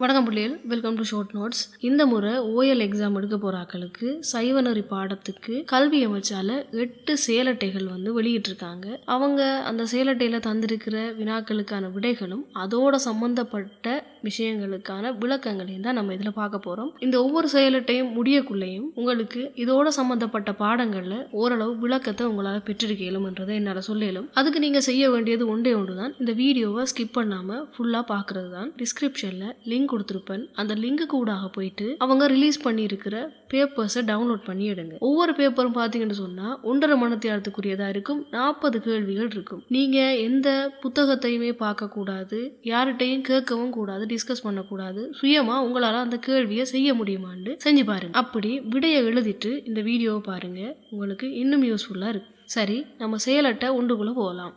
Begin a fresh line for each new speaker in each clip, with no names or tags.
வணக்கம் பிள்ளைகள் welcome to short notes இந்த முறை ஓஎல் எக்ஸாம் எடுக்க போகிற ஆக்களுக்கு சைவநெறி பாடத்துக்கு கல்வி அமைச்சால எட்டு சேலட்டைகள் வந்து வெளியிட்டிருக்காங்க. அவங்க அந்த சேலட்டையில் தந்திருக்கிற வினாக்களுக்கான விடைகளும் அதோட சம்பந்தப்பட்ட விஷயங்களுக்கான விளக்கங்களையும் தான் நம்ம இதில் பார்க்க போகிறோம் இந்த ஒவ்வொரு செயலட்டையும் முடியக்குள்ளேயும் உங்களுக்கு இதோட சம்பந்தப்பட்ட பாடங்களில் ஓரளவு விளக்கத்தை உங்களால் பெற்றிருக்கலும்ன்றதை என்னால் சொல்லலும். அதுக்கு நீங்கள் செய்ய வேண்டியது ஒன்றே ஒன்று தான் இந்த வீடியோவை ஸ்கிப் பண்ணாமல் ஃபுல்லாக பார்க்குறது தான் டிஸ்கிரிப்ஷனில் லிங்க் கொடுத்துருப்பேன். அந்த லிங்க்கு கூடாக போயிட்டு அவங்க ரிலீஸ் பண்ணியிருக்கிற பேப்பர்ஸை டவுன்லோட் பண்ணி எடுங்க. ஒவ்வொரு பேப்பரும் பார்த்தீங்கன்னு சொன்னால் ஒன்றரை மணத்தியாரத்துக்குரியதாக இருக்கும். நாற்பது கேள்விகள் இருக்கும். நீங்கள் எந்த புத்தகத்தையுமே பார்க்கக்கூடாது யார்கிட்டையும் கேட்கவும் கூடாது டிஸ்கஸ் பண்ணக்கூடாது. சுயமாக உங்களால் அந்த கேள்வியை செய்ய முடியுமான்னு செஞ்சு பாருங்க. அப்படி விடையை எழுதிட்டு இந்த வீடியோவை பாருங்க. உங்களுக்கு இன்னும் யூஸ்ஃபுல்லாக இருக்கு. சரி நம்ம செயலட்டை ஒன்றுக்குள்ளே போகலாம்.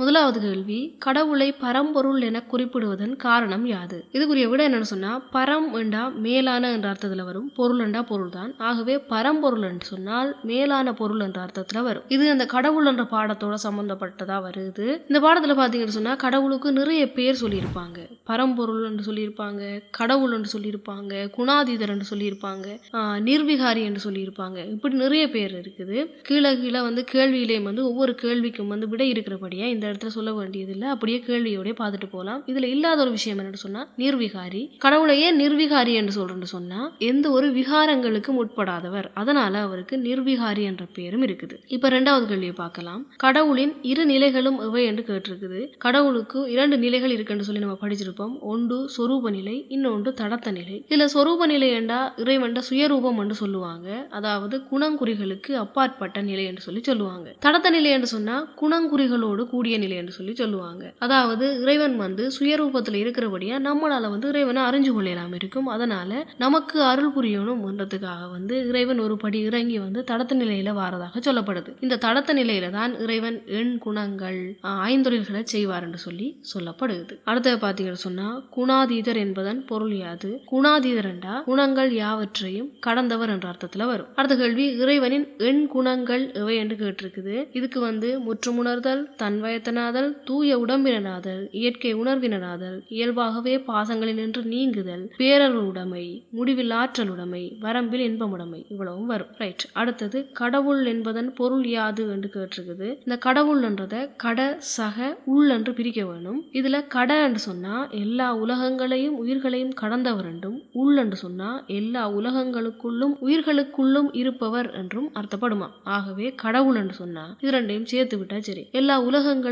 முதலாவது கேள்வி கடவுளை பரம்பொருள் என குறிப்பிடுவதன் காரணம் யாது? இதுக்குரிய விட என்னன்னு சொன்னா பரம் என்றா மேலான என்ற அர்த்தத்துல வரும். பொருள் என்றா பொருள் தான் ஆகவே பரம்பொருள் என்று சொன்னால் மேலான பொருள் என்ற அர்த்தத்துல வரும். இது அந்த கடவுள் என்ற பாடத்தோட சம்பந்தப்பட்டதா வருது. இந்த பாடத்துல பாத்தீங்கன்னு சொன்னா கடவுளுக்கு நிறைய பேர் சொல்லியிருப்பாங்க. பரம்பொருள் என்று சொல்லியிருப்பாங்க கடவுள் என்று சொல்லியிருப்பாங்க குணாதீதர் என்று சொல்லியிருப்பாங்க நிர்விகாரி என்று சொல்லியிருப்பாங்க. இப்படி நிறைய பேர் இருக்குது. கீழே கீழே வந்து கேள்வியிலேயும் வந்து ஒவ்வொரு கேள்விக்கும் வந்து விடை இருக்கிறபடியா இந்த இடத்துல சொல்ல வேண்டியதில்லை. அப்படியே கேள்வியோடய பார்த்துட்டு போகலாம். இதில் இல்லாத ஒரு விஷயம் என்னென்னு சொன்னா நிர்விகாரி. கடவுளையே நிர்விகாரி என்று சொல்கிறேன்னு சொன்னா எந்த ஒரு விகாரங்களுக்கும் உட்படாதவர். அதனால அவருக்கு நிர்விகாரி என்ற பேரும் இருக்குது. இப்ப ரெண்டாவது கேள்வியை பார்க்கலாம். கடவுளின் இரு நிலைகளும் இவை என்று கேட்டிருக்குது. கடவுளுக்கு இரண்டு நிலைகள் இருக்குன்னு சொல்லி நம்ம படிச்சிருப்போம். ஒன்று சொரூப நிலை இன்னொன்று தடத்த நிலை. இதில் சொரூப நிலை என்றா இறைவன்ட சுயரூபம் என்று சொல்லுவாங்க. அதாவது குணங்குறிகளுக்கு அப்பாற்பட்ட நிலை என்று சொல்லி சொல்லுவாங்க. தடத்த நிலை என்று சொன்னா குணங்குறிகளோடு கூடிய நிலை என்று சொல்லி சொல்லுவாங்க. அதாவது இறைவன் வந்து சுயரூபத்தில் இருக்கிறபடியா நம்மளால வந்து இறைவனை அறிஞ்சு கொள்ளலாம் இருக்கும். அதனால நமக்கு அருள் புரியணும்ன்றதுக்காக வந்து இறைவன் ஒரு படி இறங்கி வந்து தடத்த நிலையில வாரதாக சொல்லப்படுது. இந்த தடத்த நிலையில தான் இறைவன் எண் குணங்கள் ஐந்தொழில்களை செய்வார் என்று சொல்லி சொல்லப்படுது அடுத்தது பாத்தீங்கன்னு சொன்னா குணாதீதர் என்பதன் பொருள் யாது? குணாதீதர் என்றா குணங்கள் யாவற்றையும் கடந்தவர் என்ற அர்த்தத்துல வரும். அடுத்த கேள்வி இறைவனின் எண் குணங்கள் எவை என்று கேட்டிருக்குது. இதுக்கு வந்து முற்றுமுணர்தல் தன்வயத்தனாதல் தூய உடம்பினனாதல் இயற்கை உணர்வினராதல் இயல்பாகவே பாசங்களில் நின்று நீங்குதல் பேரருள் உடைமை முடிவில் ஆற்றல் உடைமை வரம்பில் இன்பமுடைமை இவ்வளவும் வரும். ரைட் அடுத்தது கடவுள் என்பதன் பொருள் யாது என்று கேட்டிருக்குது. இந்த கடவுள்ன்றத கட சக உள் என்று பிரிக்க வேணும். இதுல கட என்று சொன்னா எல்லா உலகங்களையும் உயிர்களையும் கடந்தவர் என்றும் உள் என்று சொன்னா எல்லா உலகங்களுக்குள்ளும் உயிர்களுக்குள்ளும் இருப்பவர் என்றும் அர்த்தப்படுமா? ஆகவே கடவுள் என்று சொன்னா இது ரெண்டையும் சேர்த்து விட்டா சரி. எல்லா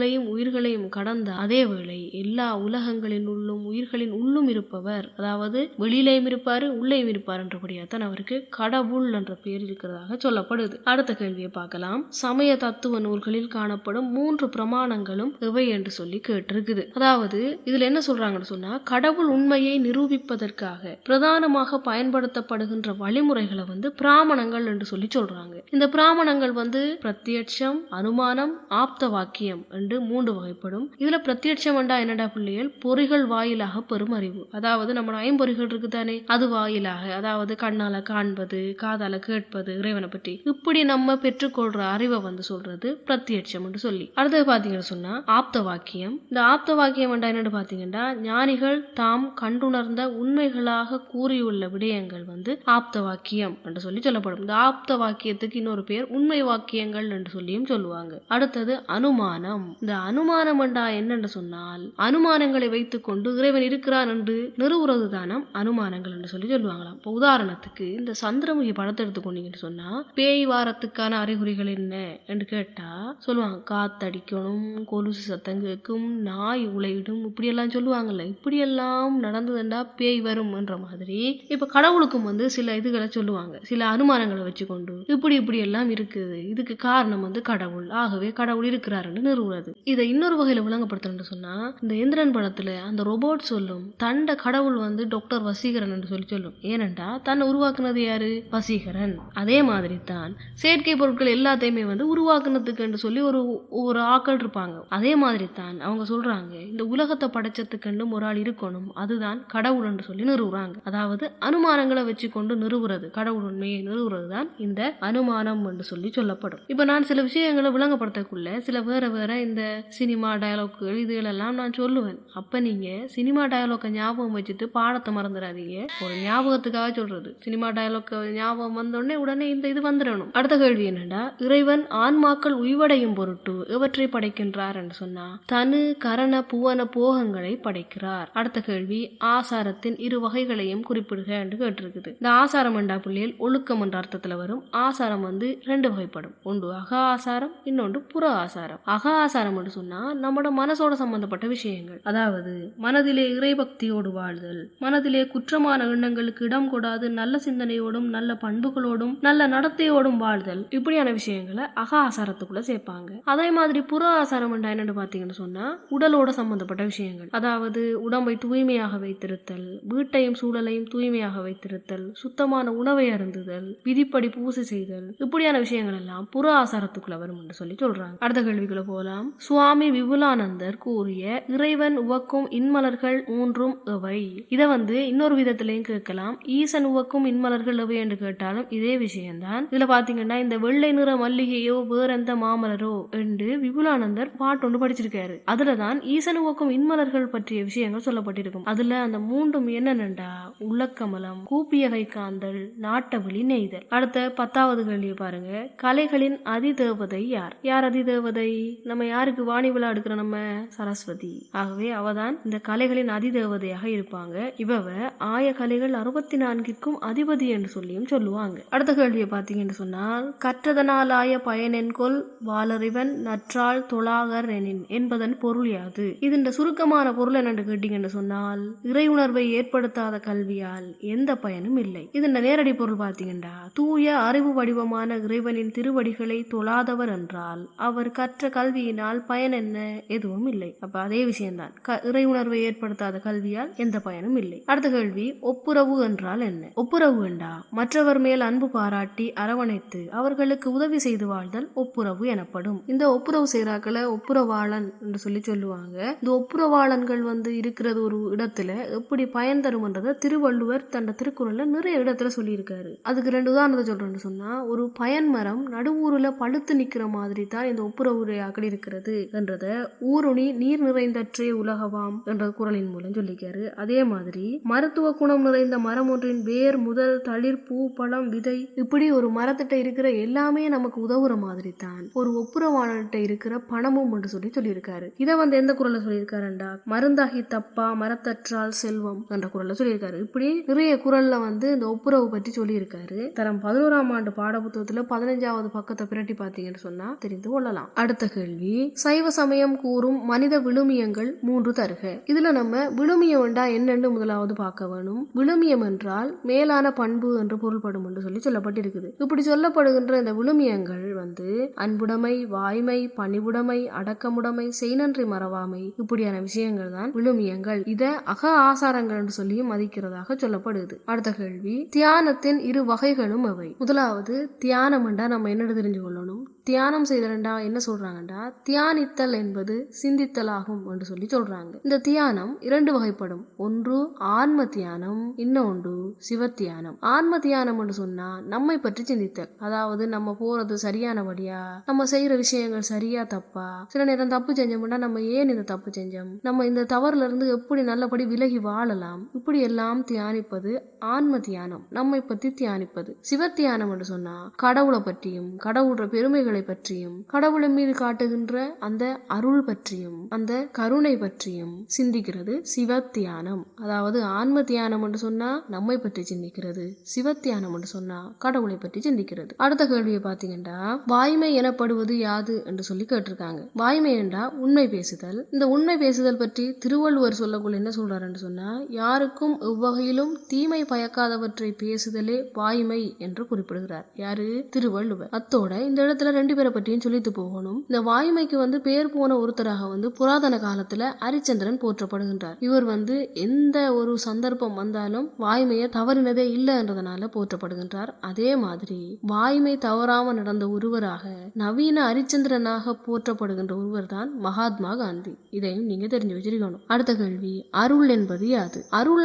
உலகங்களையும் உயிர்களையும் கடந்த அதே வேளை எல்லா உலகங்களின் உள்ளும் உயிர்களின் உள்ளும் இருப்பவர் அதாவது வெளியிலையும் இருப்பாரு உள்ளேயும் இருப்பார் என்றபடியாத்தான் அவருக்கு கடவுள் என்ற பெயர் இருக்கிறதாக சொல்லப்படுது. அடுத்த கேள்வியை பார்க்கலாம். சமய தத்துவ நூல்களில் காணப்படும் மூன்று பிரமாணங்களும் இவை என்று சொல்லி கேட்டிருக்குது. அதாவது இதுல என்ன சொல்றாங்கன்னு சொன்னா கடவுள் உண்மையை நிரூபிப்பதற்காக பிரதானமாக பயன்படுத்தப்படுகின்ற வழிமுறைகளை வந்து பிராமணங்கள் என்று சொல்லி சொல்றாங்க. இந்த பிராமணங்கள் வந்து பிரத்யட்சம் அனுமானம் ஆப்த வாக்கியம் என்று மூன்று வகைப்படும். இதுல பிரத்யட்சம் வண்டா என்னடா பிள்ளைகள்? பொறிகள் வாயிலாக பெறும் அறிவு. அதாவது நம்ம ஐம்பொறிகள் இருக்குதானே? அது வாயிலாக. அதாவது கண்ணால காண்பது காதால கேட்பது இறைவனை பற்றி. இப்படி நம்ம பெற்றுக்கொள்ற அறிவை வந்து சொல்றது பிரத்யட்சம் என்று சொல்லி. அடுத்தது பாத்தீங்கன்னு சொன்னா ஆப்த வாக்கியம் இந்த ஆப்த வாக்கியம் என்றா என்னன்னு பாத்தீங்கன்னா ஞானிகள் தாம் கண்டுணர்ந்த உண்மைகளாக கூறியுள்ள விடயங்கள் வந்து ஆப்த வாக்கியம் என்று சொல்லி சொல்லப்படும். இந்த ஆப்த வாக்கியத்துக்கு இன்னொரு பேர் உண்மை வாக்கியங்கள் என்று சொல்லியும் சொல்லுவாங்க. அடுத்தது அனுமானம். இந்த அனுமானம் அண்டா என்னென்று சொன்னால் அனுமானங்களை வைத்துக்கொண்டு இறைவன் இருக்கிறார் என்று நிறுவுறது தானம் அனுமானங்கள் என்று சொல்லி சொல்லுவாங்களாம். இப்போ உதாரணத்துக்கு இந்த சந்திரமுகி படத்தை எடுத்துக்கொண்டீங்கன்னு சொன்னா பேய் வாரத்துக்கான அறிகுறிகள் என்ன என்று கேட்டா சொல்லுவாங்க காத்தடிக்கணும் கொலுசு சத்தம் கேட்கும் நாய் உழையிடும் இப்படியெல்லாம் சொல்லுவாங்கல்ல. இப்படியெல்லாம் நடந்ததுண்டா பேய் வரும் என்ற மாதிரி இப்ப கடவுளுக்கும் வந்து சில இதுகளை சொல்லுவாங்க. சில அனுமானங்களை வச்சுக்கொண்டு இப்படி இப்படி எல்லாம் இருக்குது. இதுக்கு காரணம் வந்து கடவுள். ஆகவே கடவுள் இருக்கிறாருன்னு நிறுவுறது. இதை இன்னொரு வகையில் விளங்கப்படுத்தணும்னு சொன்னால் இந்த இந்திரன் படத்தில் அந்த ரோபோட் சொல்லும் தண்ட கடவுள் வந்து டாக்டர் வசீகரன் என்று சொல்லி சொல்லும். ஏனென்றா தன்னை உருவாக்குனது யாரு? வசீகரன். அதே மாதிரி தான் செயற்கை பொருட்கள் எல்லாத்தையுமே வந்து உருவாக்குனதுக்கு என்று சொல்லி ஒரு ஒரு ஆக்கள் இருப்பாங்க. அதே மாதிரி தான் அவங்க சொல்றாங்க இந்த உலகத்தை படைச்சதுக்குன்னு ஒரு ஆள் இருக்கணும் அதுதான் கடவுள் என்று சொல்லி நிறுவுறாங்க. அதாவது அனுமானங்களை வச்சு கொண்டு நிறுவுறது கடவுள் உண்மையை நிறுவுறது தான் இந்த அனுமானம் என்று சொல்லி சொல்லப்படும். இப்போ நான் சில விஷயங்களை விளங்கப்படுத்தக்குள்ள சில வேற வேற இந்த இந்த சினிமா டயலாக்குகள் இதுகளெல்லாம் நான் சொல்லுவேன். அப்ப நீங்க சினிமா டயலாக்கை ஞாபகம் வச்சுட்டு பாடத்தை மறந்துடாதீங்க ஒரு ஞாபகத்துக்காக சொல்றது. சினிமா டயலாக்கை ஞாபகம் வந்தோடனே உடனே இந்த இது வந்துடணும். அடுத்த கேள்வி என்னடா? இறைவன் ஆன்மாக்கள் உய்வடையும் பொருட்டு எவற்றை படைக்கின்றார் என்று சொன்னால் தனு கரண புவன போகங்களை படைக்கிறார். அடுத்த கேள்வி ஆசாரத்தின் இரு வகைகளையும் குறிப்பிடுக என்று கேட்டிருக்குது. இந்த ஆசாரம் என்றா பிள்ளைகள் ஒழுக்கம் என்ற அர்த்தத்தில் வரும். ஆசாரம் வந்து ரெண்டு வகைப்படும். ஒன்று அக ஆசாரம் இன்னொன்று புற ஆசாரம். அக ஆசாரம் என்று சொன்னா நம்மளோட மனசோட சம்பந்தப்பட்ட விஷயங்கள். அதாவது மனதிலே இறைபக்தியோடு வாழ்தல் மனதிலே குற்றமான எண்ணங்களுக்கு இடம் கொடாது நல்ல சிந்தனையோடும் நல்ல பண்புகளோடும் நல்ல நடத்தையோடும் வாழ்தல் இப்படியான விஷயங்களை அக ஆசாரத்துக்குள்ள சேர்ப்பாங்க. அதே மாதிரி புற ஆசாரம் என்னென்னு என்னன்னு சொன்னால் சொன்னா உடலோட சம்பந்தப்பட்ட விஷயங்கள். அதாவது உடம்பை தூய்மையாக வைத்திருத்தல் வீட்டையும் சூழலையும் தூய்மையாக வைத்திருத்தல் சுத்தமான உணவை அருந்துதல் விதிப்படி பூசை செய்தல் இப்படியான விஷயங்கள் எல்லாம் புற ஆசாரத்துக்குள்ள வரும் என்று சொல்லி சொல்றாங்க. அடுத்த கேள்விக்குள்ள போலாம். சுவாமி விபுலானந்தர் கூறிய இறைவன் உவக்கும் இன்மலர்கள் மூன்றும் எவை? இதை வந்து இன்னொரு விதத்திலையும் கேட்கலாம். ஈசன் உவக்கும் இன்மலர்கள் எவை? என்று கேட்டாலும் இதே விஷயம்தான். இதுல பாத்தீங்கன்னா இந்த வெள்ளை நிற மல்லிகையோ வேற எந்த மாமலரோ? என்று விபுலானந்தர் பாட்டு ஒன்று படிச்சிருக்காரு அதுலதான் ஈசன் உவக்கும் இன்மலர்கள் பற்றிய விஷயங்கள் சொல்லப்பட்டிருக்கும். அதுல அந்த மூன்றும் என்னென்னண்டா? உள்ளக்கமலம் கூப்பியகை காந்தல் நாட்டவழி நெய்தல். அடுத்த பத்தாவது கேள்வியை பாருங்க. கலைகளின் அதிதேவதை யார்? யார் அதிதேவதை? நம்ம யார் யாருக்கு வாணி விழா எடுக்கிற நம்ம சரஸ்வதி? ஆகவே அவதான் இந்த கலைகளின் அதிதேவதையாக இருப்பாங்க. இவவ ஆய கலைகள் அறுபத்தி நான்கிற்கும் அதிபதி என்று சொல்லியும் சொல்லுவாங்க. அடுத்த கேள்வியை பார்த்தீங்கன்னு சொன்னால் கற்றதனால் ஆய பயனென்கொல் வாலறிவன் நற்றால் தொழாகர் எனின் என்பதன் பொருள் யாது? இதன் சுருக்கமான பொருள் என்னென்று கேட்டீங்கன்னு சொன்னால் இறை உணர்வை ஏற்படுத்தாத கல்வியால் எந்த பயனும் இல்லை. இதன் நேரடி பொருள் பார்த்தீங்கன்னா தூய அறிவு வடிவமான இறைவனின் திருவடிகளை தொழாதவர் என்றால் அவர் கற்ற கல்வியினால் பயன் என்ன? எதுவும் இல்லை. அப்ப அதே விஷயம்தான். க- இறை உணர்வை ஏற்படுத்தாத கல்வியால் எந்த பயனும் இல்லை. அடுத்த கேள்வி ஒப்புரவு என்றால் என்ன? ஒப்புரவு என்றா மற்றவர் மேல் அன்பு பாராட்டி அரவணைத்து அவர்களுக்கு உதவி செய்து வாழ்தல் ஒப்புரவு எனப்படும். இந்த ஒப்புரவு செய்கிறாக்களை ஒப்புரவாளன் என்று சொல்லி சொல்லுவாங்க. இந்த ஒப்புரவாளன்கள் வந்து இருக்கிறது ஒரு இடத்துல எப்படி பயன் தரும்ன்றதை திருவள்ளுவர் தன் திருக்குறள்ல நிறைய இடத்துல சொல்லியிருக்காரு. அதுக்கு ரெண்டு உதாரணத்தை சொல்றேன்னு சொன்னா ஒரு பயன் மரம் நடுவூர்ல பழுத்து நிக்கிற மாதிரி தான் இந்த ஒப்புரவு உரையாக்கள் இருக்கிறது. என்றத ஊருணி நீர் நிறைந்தற்றே உலகவாம் என்ற குறளின் மூலம் சொல்லிக்காரு. அதே மாதிரி மருத்துவ குணம் நிறைந்த மரம் ஒன்றின் வேர் முதல் தளிர் பூ பழம் விதை இப்படி ஒரு மரத்திட்ட இருக்கிற எல்லாமே நமக்கு உதவுற மாதிரி தான் ஒரு ஒப்புரவாளர்கிட்ட இருக்கிற பணமும் என்று சொல்லி சொல்லியிருக்காரு. இதை வந்து எந்த குரல்ல சொல்லியிருக்காருண்டா மருந்தாகி தப்பா மரத்தற்றால் செல்வம் என்ற குரல்ல சொல்லியிருக்காரு. இப்படி நிறைய குரல்ல வந்து இந்த ஒப்புரவு பற்றி சொல்லியிருக்காரு. தரம் பதினோராம் ஆண்டு பாடப்புத்தகத்துல பதினஞ்சாவது பக்கத்தை பிரட்டி பார்த்தீங்கன்னு சொன்னா தெரிந்து கொள்ளலாம். அடுத்த கேள்வி சைவ சமயம் கூறும் மனித விழுமியங்கள் மூன்று தருக. இதுல நம்ம விழுமியம் என்றா என்னன்னு முதலாவது பார்க்க வேணும். விழுமியம் என்றால் மேலான பண்பு என்று பொருள்படும் என்று சொல்லி சொல்லப்பட்டிருக்குது. இப்படி சொல்லப்படுகின்ற இந்த விழுமியங்கள் வந்து அன்புடைமை வாய்மை பணிவுடைமை அடக்கமுடைமை செய்நன்றி மறவாமை இப்படியான விஷயங்கள் தான் விழுமியங்கள். இத அக ஆசாரங்கள் என்று சொல்லியும் மதிக்கிறதாக சொல்லப்படுது. அடுத்த கேள்வி தியானத்தின் இரு வகைகளும் அவை முதலாவது தியானம் என்றா நம்ம என்ன தெரிஞ்சு கொள்ளணும் தியானம் செய்தரண்டா என்ன சொல்றாங்கடா? தியானித்தல் என்பது சிந்தித்தல் ஆகும் என்று சொல்லி சொல்றாங்க. இந்த தியானம் இரண்டு வகைப்படும். ஒன்று ஆன்ம தியானம் இன்னொன்று சிவ தியானம் ஆன்ம தியானம் என்று சொன்னா நம்மை பற்றி சிந்தித்தல். அதாவது நம்ம போறது சரியான வழியா நம்ம செய்யற விஷயங்கள் சரியா தப்பா? சில நேரம் தப்பு செஞ்சோம்னா நம்ம ஏன் இந்த தப்பு செஞ்சோம்? நம்ம இந்த தவறுல இருந்து எப்படி நல்லபடி விலகி வாழலாம்? இப்படி எல்லாம் தியானிப்பது ஆன்ம தியானம் நம்மை பற்றி தியானிப்பது. சிவ தியானம் என்று சொன்னா கடவுளை பற்றியும் கடவுளோட பெருமைகள் பற்றியும் கடவுளின் மீது காட்டுகின்ற அந்த அருள் பற்றியும் அந்த கருணை பற்றியும் சிந்திக்கிறது சிவ தியானம் அதாவது ஆன்ம தியானம் என்று சொன்னா நம்மை பற்றி சிந்திக்கிறது சிவ தியானம் என்று சொன்னா கடவுளை பற்றி சிந்திக்கிறது. அடுத்த கேள்வியை பார்த்தீங்கன்னா வாய்மை எனப்படுவது யாது என்று சொல்லி கேட்டிருக்காங்க. வாய்மை என்றா உண்மை பேசுதல். இந்த உண்மை பேசுதல் பற்றி திருவள்ளுவர் சொல்லக்குள்ள என்ன சொல்றாருன்னு சொன்னா யாருக்கும் எவ்வகையிலும் தீமை பயக்காதவற்றை பேசுதலே வாய்மை என்று குறிப்பிடுகிறார். யாரு? திருவள்ளுவர். அத்தோட இந்த இடத்துல ரெண்டு பேரை பற்றியும் சொல்லிட்டு போகணும். இந்த வாய்மைக்கு வந்து பேர் போன ஒருத்தராக வந்து புராதன காலத்துல ஹரிச்சந்திரன் போற்றப்படுகின்றார். இவர் வந்து எந்த ஒரு சந்தர்ப்பம் வந்தாலும் வாய்மையை தவறினதே இல்லைன்றதுனால போற்றப்படுகின்றார். அதே மாதிரி வாய்மை தவறாம நடந்த ஒருவராக நவீன ஹரிச்சந்திரனாக போற்றப்படுகின்ற ஒருவர் தான் மகாத்மா காந்தி. இதையும் நீங்க தெரிஞ்சு வச்சிருக்கணும். அடுத்த கேள்வி அருள் என்பது யாது? அருள்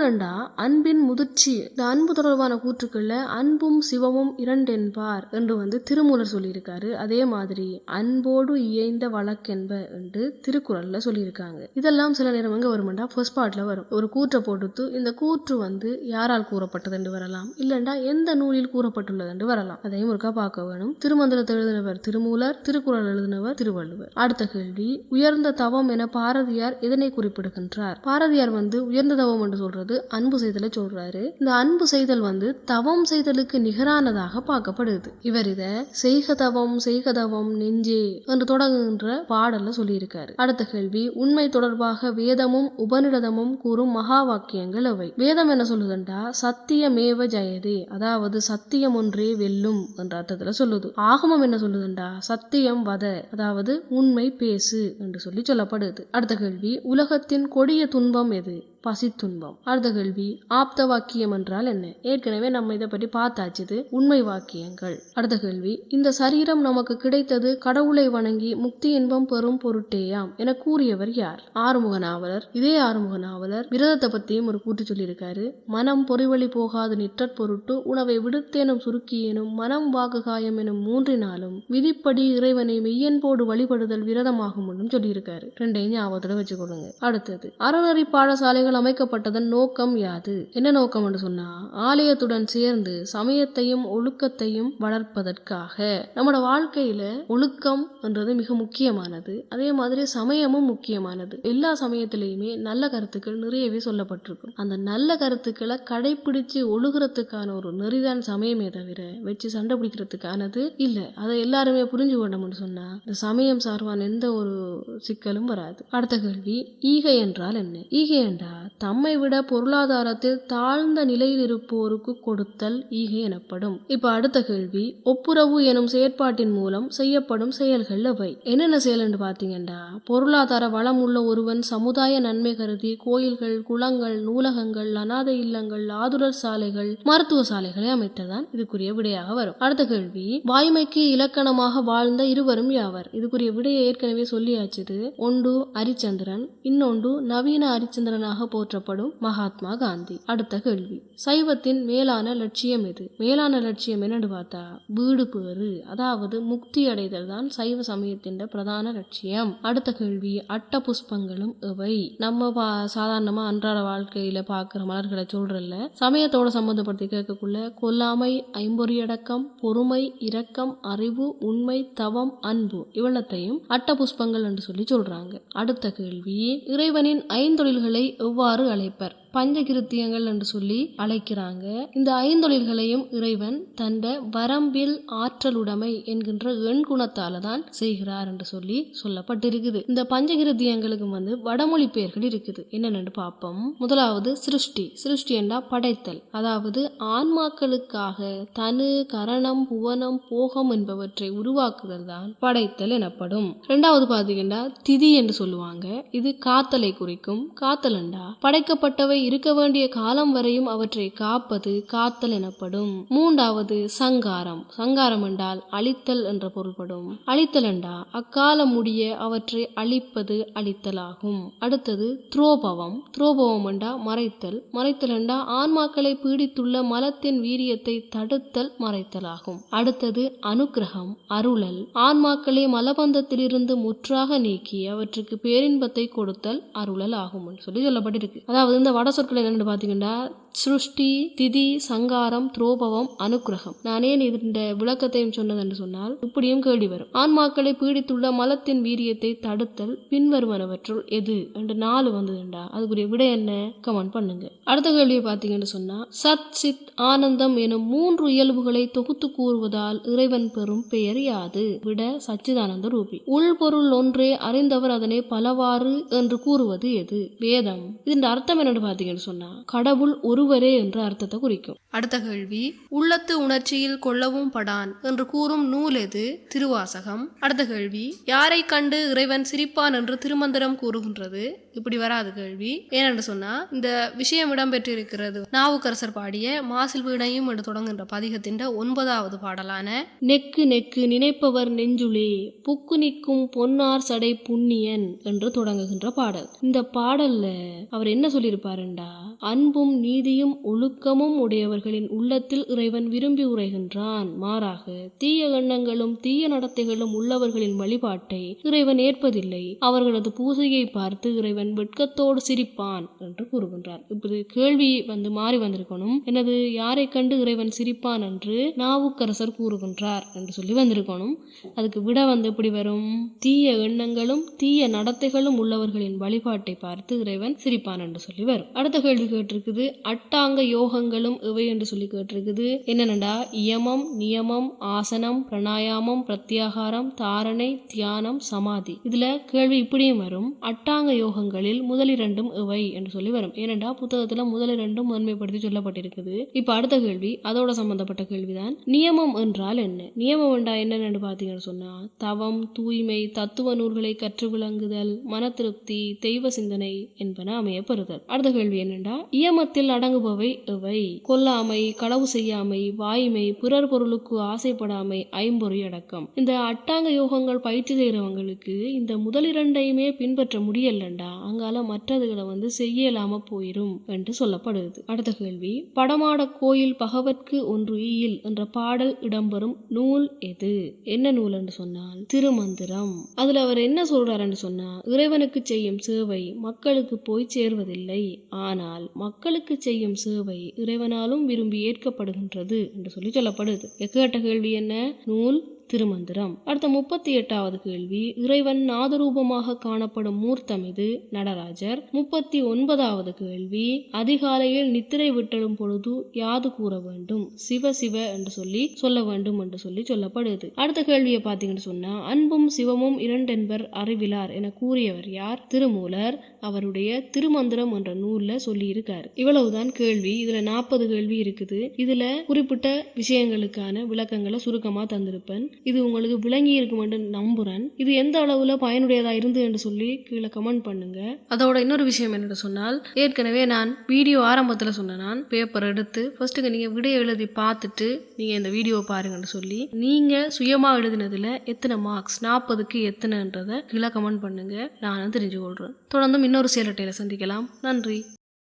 அன்பின் முதிர்ச்சி. இந்த அன்பு தொடர்பான கூற்றுக்கள்ல அன்பும் சிவமும் இரண்டென்பார் என்று வந்து திருமூலர் சொல்லியிருக்காரு. அதே மாதிரி அன்போடு இயைந்த வழக்கென்ப என்று திருக்குறள்ல சொல்லியிருக்காங்க. இதெல்லாம் சில நேரம் எங்க வருமெண்டா ஃபர்ஸ்ட் பார்ட்ல வரும். ஒரு கூற்றை போட்டுத்து இந்த கூற்று வந்து யாரால் கூறப்பட்டது என்று வரலாம்? இல்லைண்டா எந்த நூலில் கூறப்பட்டுள்ளது என்று வரலாம்? அதையும் ஒருக்கா பார்க்க வேணும். திருமந்திரத்தை எழுதினவர் திருமூலர் திருக்குறள் எழுதினவர் திருவள்ளுவர். அடுத்த கேள்வி உயர்ந்த தவம் என பாரதியார் இதனை குறிப்பிடுகின்றார்? பாரதியார் வந்து உயர்ந்த தவம் என்று சொல்றது அன்பு செய்தலை சொல்றாரு. இந்த அன்பு செய்தல் வந்து தவம் செய்தலுக்கு நிகரானதாக பார்க்கப்படுது. இவர் இத செய்க தவம் செய் தவம் நெஞ்சே என்று தொடங்குகின்ற பாடல்ல சொல்லியிருக்காரு. அடுத்த கேள்வி உண்மை தொடர்பாக வேதமும் உபநிடதமும் கூறும் மகா வாக்கியங்கள் அவை வேதம் என்ன சொல்லுதுண்டா? சத்தியமேவ ஜெயதே அதாவது சத்தியம் ஒன்றே வெல்லும் என்ற அர்த்தத்துல சொல்லுது. ஆகமம் என்ன சொல்லுதுண்டா? சத்தியம் வத அதாவது உண்மை பேசு என்று சொல்லி சொல்லப்படுது. அடுத்த கேள்வி உலகத்தின் கொடிய துன்பம் எது? பசித்துன்பம். அடுத்த கேள்வி ஆப்த வாக்கியம் என்றால் என்ன? ஏற்கனவே நம்ம இதை பற்றி பார்த்தாச்சுது உண்மை வாக்கியங்கள். அடுத்த கேள்வி இந்த சரீரம் நமக்கு கிடைத்தது கடவுளை வணங்கி முக்தி இன்பம் பெறும் பொருட்டேயாம் என கூறியவர் யார்? ஆறுமுக நாவலர். இதே ஆறுமுக நாவலர் விரதத்தை பத்தியும் ஒரு கூட்டு சொல்லியிருக்காரு. மனம் பொறிவழி போகாது நிற்றற் பொருட்டு உணவை விடுத்தேனும் சுருக்கியேனும் மனம் வாக்கு காயம் எனும் மூன்றினாலும் விதிப்படி இறைவனை மெய்யன்போடு வழிபடுதல் விரதமாகும் என்றும் சொல்லியிருக்காரு. ரெண்டையும் ஞாபகத்துல வச்சுக்கொள்ளுங்க அடுத்தது அறநெறி பாடசாலைகள் அமைக்கப்பட்டதன் நோக்கம் யாது? என்ன நோக்கம் என்று சொன்னா ஆலயத்துடன் சேர்ந்து சமயத்தையும் ஒழுக்கத்தையும் வளர்ப்பதற்காக. நம்மளோட வாழ்க்கையில ஒழுக்கம் என்றது மிக முக்கியமானது. அதே மாதிரி சமயமும் முக்கியமானது. எல்லா சமயத்திலையுமே நல்ல கருத்துக்கள் நிறையவே சொல்லப்பட்டிருக்கும். அந்த நல்ல கருத்துக்களை கடைபிடிச்சு ஒழுகிறதுக்கான ஒரு நெறிதான் சமயமே தவிர வச்சு சண்டை பிடிக்கிறதுக்கானது இல்ல. அதை எல்லாருமே புரிஞ்சு கொண்டோம்னு சொன்னா இந்த சமயம் சார்பான எந்த ஒரு சிக்கலும் வராது. அடுத்த கேள்வி ஈகை என்றால் என்ன? ஈகை என்றால் தம்மை விட பொருளாதாரத்தில் தாழ்ந்த நிலையில் இருப்போருக்கு கொடுத்தல் ஈகை எனப்படும். இப்ப அடுத்த கேள்வி ஒப்புரவு எனும் செயற்பாட்டின் மூலம் செய்யப்படும் செயல்கள் அவை என்னென்ன செயல் பாத்தீங்கன்னா பொருளாதார வளம் உள்ள ஒருவன் சமுதாய நன்மை கருதி கோயில்கள் குளங்கள் நூலகங்கள் அனாதை இல்லங்கள் ஆதுரர் சாலைகள் மருத்துவ சாலைகளை அமைத்ததான் இதுக்குரிய விடையாக வரும். அடுத்த கேள்வி வாய்மைக்கு இலக்கணமாக வாழ்ந்த இருவரும் யாவர்? இதுக்குரிய விடையை ஏற்கனவே சொல்லியாச்சுது. ஒன்று ஹரிச்சந்திரன் இன்னொன்று நவீன ஹரிச்சந்திரனாக போற்றப்படும் மகாத்மா காந்தி. அடுத்த கேள்வி. சைவத்தின் மேலான லட்சியம் எது? மேலான லட்சியம் என்னன்னு பார்த்தா வீடு பேறு. அதாவது முக்தி அடைதல் தான் சைவ சமயத்தின் பிரதான லட்சியம். அடுத்த கேள்வி அட்ட புஷ்பங்களும் எவை? நம்ம பா சாதாரணமா அன்றாட வாழ்க்கையில பார்க்குற மலர்களை சொல்றல்ல. சமயத்தோட சம்பந்தப்படுத்தி கேட்கக்குள்ள கொல்லாமை ஐம்பொறியடக்கம் பொறுமை இரக்கம் அறிவு உண்மை தவம் அன்பு இவ்வளத்தையும் அட்ட புஷ்பங்கள் என்று சொல்லி சொல்றாங்க. அடுத்த கேள்வி இறைவனின் ஐந்தொழில்களை எவ்வாறு அழைப்பர். பஞ்சகிருத்தியங்கள் என்று சொல்லி அழைக்கிறாங்க. இந்த ஐந்தொழில்களையும் இறைவன் தந்த வரம்பில் ஆற்றலுடைமை என்கின்ற எண் குணத்தால தான் செய்கிறார் என்று சொல்லி சொல்லப்பட்டிருக்குது. இந்த பஞ்சகிருத்தியங்களுக்கு வந்து வடமொழி பெயர்கள் இருக்குது. என்னென்னு பார்ப்போம். முதலாவது சிருஷ்டி. சிருஷ்டி என்றா படைத்தல். அதாவது ஆன்மாக்களுக்காக தனு கரணம் புவனம் போகம் என்பவற்றை உருவாக்குதல் தான் படைத்தல் எனப்படும். இரண்டாவது பாத்தீங்கன்னா திதி என்று சொல்லுவாங்க. இது காத்தலை குறிக்கும். காத்தல் என்றா படைக்கப்பட்டவை இருக்க வேண்டிய காலம் வரையும் அவற்றை காப்பது காத்தல் எனப்படும். மூன்றாவது சங்காரம். சங்காரம் என்றால் அழித்தல் என்ற பொருள்படும். அழித்தல் என்றா அக்காலம் முடிய அவற்றை அழிப்பது அழித்தலாகும். அடுத்தது துரோபவம். துரோபவம் என்றா மறைத்தல். மறைத்தல் என்றா ஆன்மாக்களை பீடித்துள்ள மலத்தின் வீரியத்தை தடுத்தல் மறைத்தலாகும். அடுத்தது அனுக்கிரகம். அருளல். ஆன்மாக்களை மலபந்தத்திலிருந்து முற்றாக நீக்கி அவற்றுக்கு பேரின்பத்தை கொடுத்தல் அருளல் ஆகும் சொல்லி சொல்லப்பட்டிருக்கு. அதாவது இந்த வட சொற்கள் என்னென்னு பார்த்தீங்கன்னா சிருஷ்டி திதி சங்காரம் துரோபவம் அனுக்கிரகம். நான் ஏன் இந்த விளக்கத்தையும் சொன்னது என்று சொன்னால் இப்படியும் கேள்வி வரும். ஆன்மாக்களை பீடித்துள்ள மலத்தின் வீரியத்தை தடுத்தல் பின்வருவனவற்றுள் எது என்று நாலு வந்ததுண்டா. அதுக்குரிய விடை என்ன? கமெண்ட் பண்ணுங்க. அடுத்த கேள்வியை பார்த்தீங்கன்னு சொன்னா சத் சித் ஆனந்தம் எனும் மூன்று இயல்புகளை தொகுத்து கூறுவதால் இறைவன் பெறும் பெயர் யாது? விட சச்சிதானந்த ரூபி. உள்பொருள் ஒன்றே அறிந்தவர் அதனை பலவாறு என்று கூறுவது எது? வேதம். இதன் அர்த்தம் என்னன்னு பார்த்தீங்கன்னு சொன்னா கடவுள் ஒருவரே என்ற அர்த்தத்தை குறிக்கும். அடுத்த கேள்வி உள்ளத்து உணர்ச்சியில் கொள்ளவும் படான் என்று கூறும் நூல் எது? திருவாசகம். அடுத்த கேள்வி யாரை கண்டு இறைவன் சிரிப்பான் என்று திருமந்திரம் கூறுகின்றது? இப்படி வராது கேள்வி. ஏனென்று சொன்னா இந்த விஷயம் இடம்பெற்றிருக்கிறது. நாவுக்கரசர் பாடிய மாசில் வீணையும் என்று தொடங்குகின்ற பதிகத்தின் ஒன்பதாவது பாடலான நெக்கு நெக்கு நினைப்பவர் நெஞ்சுளே புக்கு நிற்கும் பொன்னார் சடை புண்ணியன் என்று தொடங்குகின்ற பாடல். இந்த பாடல்ல அவர் என்ன சொல்லியிருப்பாருண்டா வேண்டா. அன்பும் நீதியும் ஒழுக்கமும் உடையவர்களின் உள்ளத்தில் இறைவன் விரும்பி உரைகின்றான். மாறாக தீய எண்ணங்களும் தீய நடத்தைகளும் உள்ளவர்களின் வழிபாட்டை இறைவன் ஏற்பதில்லை. அவர்களது பூசையை பார்த்து இறைவன் வெட்கத்தோடு சிரிப்பான் என்று கூறுகின்றார். இப்படி கேள்வி வந்து மாறி வந்திருக்கணும். எனது யாரை கண்டு இறைவன் சிரிப்பான் என்று நாவுக்கரசர் கூறுகின்றார் என்று சொல்லி வந்திருக்கணும். அதுக்கு விட வந்து எப்படி வரும்? தீய எண்ணங்களும் தீய நடத்தைகளும் உள்ளவர்களின் வழிபாட்டை பார்த்து இறைவன் சிரிப்பான் என்று சொல்லி வரும். அடுத்த கேள்வி கேட்டிருக்குது. அட்டாங்க யோகங்களும் இவை என்று சொல்லி கேட்டிருக்குது. என்னென்னடா? இயமம் நியமம் ஆசனம் பிரணாயாமம் பிரத்யாகாரம் தாரணை தியானம் சமாதி. இதுல கேள்வி இப்படியும் வரும். அட்டாங்க யோகங்களில் முதலிரண்டும் இவை என்று சொல்லி வரும். ஏனென்றா? புத்தகத்துல முதலிரண்டும் முதன்மைப்படுத்தி சொல்லப்பட்டிருக்குது. இப்ப அடுத்த கேள்வி அதோட சம்பந்தப்பட்ட கேள்விதான். நியமம் என்றால் என்ன? நியமம் என்றா என்னென்னு பாத்தீங்கன்னு சொன்னா தவம் தூய்மை தத்துவ நூல்களை கற்று விளங்குதல் மன திருப்தி தெய்வ சிந்தனை என்பன அமையப்படுதல் அடுத்த கேள்வி என்னண்டா இயமத்தில் அடங்குபவை எவை? கொல்லாமை களவு செய்யாமை வாய்மை பிறர் பொருளுக்கு ஆசைப்படாமை ஐம்பொறி அடக்கம். இந்த அட்டாங்க யோகங்கள் பயிற்சி செய்கிறவங்களுக்கு இந்த முதலிரண்டையுமே பின்பற்ற முடியலண்டா? அங்கால மற்றதுகளை வந்து செய்யலாம போயிரும் என்று சொல்லப்படுது அடுத்த கேள்வி படமாட கோயில் பகவத்க்கு ஒன்று ஈயில் என்ற பாடல் இடம்பெறும் நூல் எது? என்ன நூல் என்று சொன்னால் திருமந்திரம். அதுல அவர் என்ன சொல்றாருன்னு சொன்னா இறைவனுக்கு செய்யும் சேவை மக்களுக்கு போய் சேர்வதில்லை. ஆனால் மக்களுக்கு செய்யும் சேவை இறைவனாலும் விரும்பி ஏற்கப்படுகின்றது என்று சொல்லி சொல்லப்படுது. எக்கட்ட கேள்வி என்ன? நூல் திருமந்திரம். அடுத்த முப்பத்தி எட்டாவது கேள்வி. இறைவன் நாதரூபமாக காணப்படும் மூர்த்தம் இது நடராஜர். முப்பத்தி ஒன்பதாவது கேள்வி. அதிகாலையில் நித்திரை விட்டலும் பொழுது யாது கூற வேண்டும்? சிவ சிவ என்று சொல்லி சொல்ல வேண்டும் என்று சொல்லி சொல்லப்படுது. அடுத்த கேள்வியை பார்த்தீங்கன்னு சொன்னா அன்பும் சிவமும் இரண்டென்பர் அறிவிலார் என கூறியவர் யார்? திருமூலர். அவருடைய திருமந்திரம் என்ற நூல்ல சொல்லி இருக்காரு இவ்வளவுதான் கேள்வி. இதுல நாற்பது கேள்வி இருக்குது. இதுல குறிப்பிட்ட விஷயங்களுக்கான விளக்கங்களை சுருக்கமா தந்திருப்பேன். இது உங்களுக்கு விளங்கி இருக்கும் என்று நம்புகிறேன் இது எந்த அளவில் பயனுடையதாக இருந்து என்று சொல்லி கீழே கமெண்ட் பண்ணுங்க. அதோட இன்னொரு விஷயம் என்னென்னு சொன்னால் ஏற்கனவே நான் வீடியோ ஆரம்பத்தில் சொன்னேன் நான் பேப்பர் எடுத்து ஃபர்ஸ்ட்டுக்கு நீங்கள் விடைய எழுதி பார்த்துட்டு நீங்கள் இந்த வீடியோ பாருங்கன்னு சொல்லி நீங்கள் சுயமாக எழுதினதில் எத்தனை மார்க்ஸ் நாற்பதுக்கு எத்தனைன்றதை கீழே கமெண்ட் பண்ணுங்க. நான் தெரிஞ்சு கொள்கிறேன் தொடர்ந்தும் இன்னொரு சேலட்டையில் சந்திக்கலாம். நன்றி.